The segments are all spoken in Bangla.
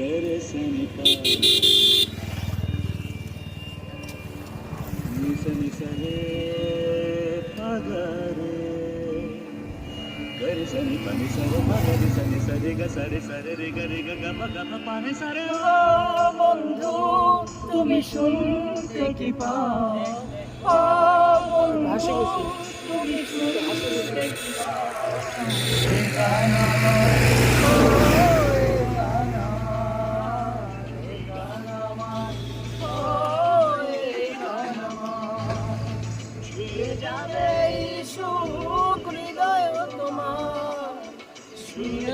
পা নিস নিস রে পগরে গরে সনি পা নিস রে পগরে সনি সরে গ সরে সরে রে গ রে গ গ প গ প পা রে সরে ও বন্ধু তুমি শুনতে কি পাও ও বন্ধু তুমি শুনতে কি পাও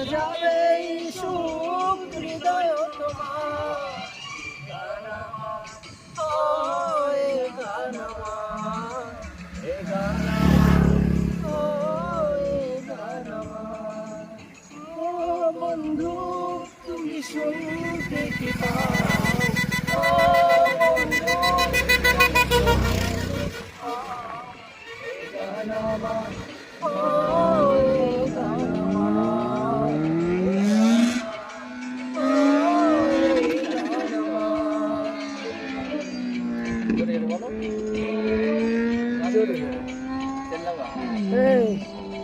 যাবে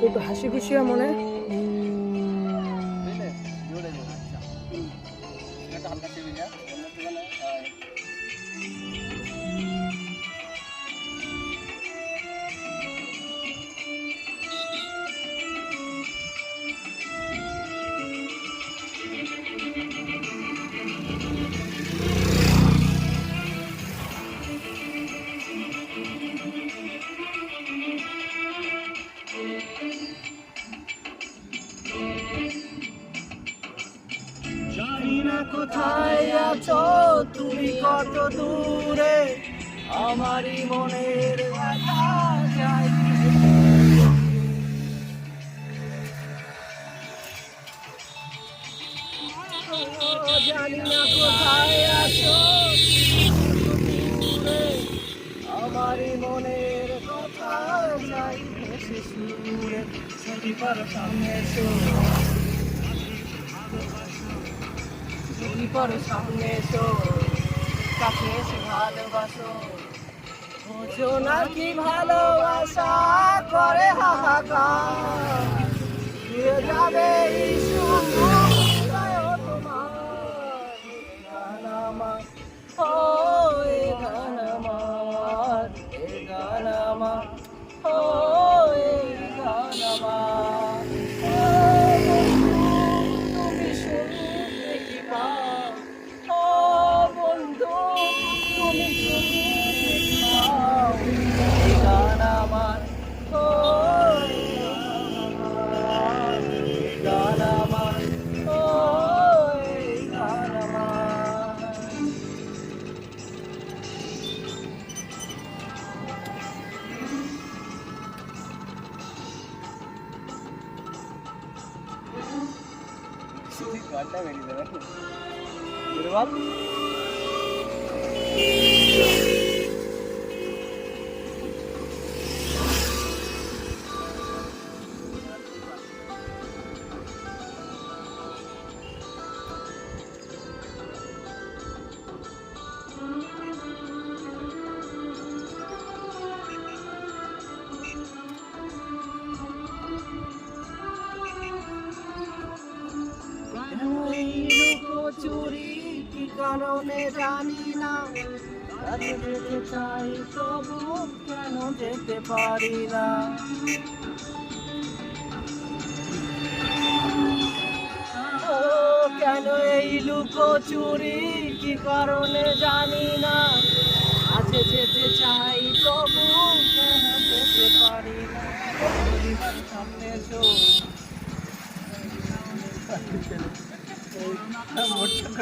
তো হাসি খুশি মনে না কোথায় আছো? তুমি কত দূরে? আমারই মনের জানি না কোথায় আছো। দূরে আমারই মনের কথা ভেসে সুরে যদি পারো সামনে এসো। যদি সামনে এসো কাছে এসে ভালোবাসো। বোঝো না কি ভালোবাসা করে হাহাকার। এই வட்ட வெளியில் চুরি, কি কারণে জানি না। চাই, তবু কেন যেতে পারি না। কেন এই লুকো চুরি, কি কারণে জানি না। কাছে যেতে চাই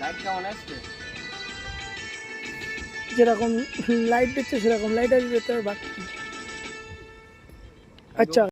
লাইট কেমন আসছে যেরকম লাইট দিচ্ছে সেরকম লাইট আসবে তো বাকি আচ্ছা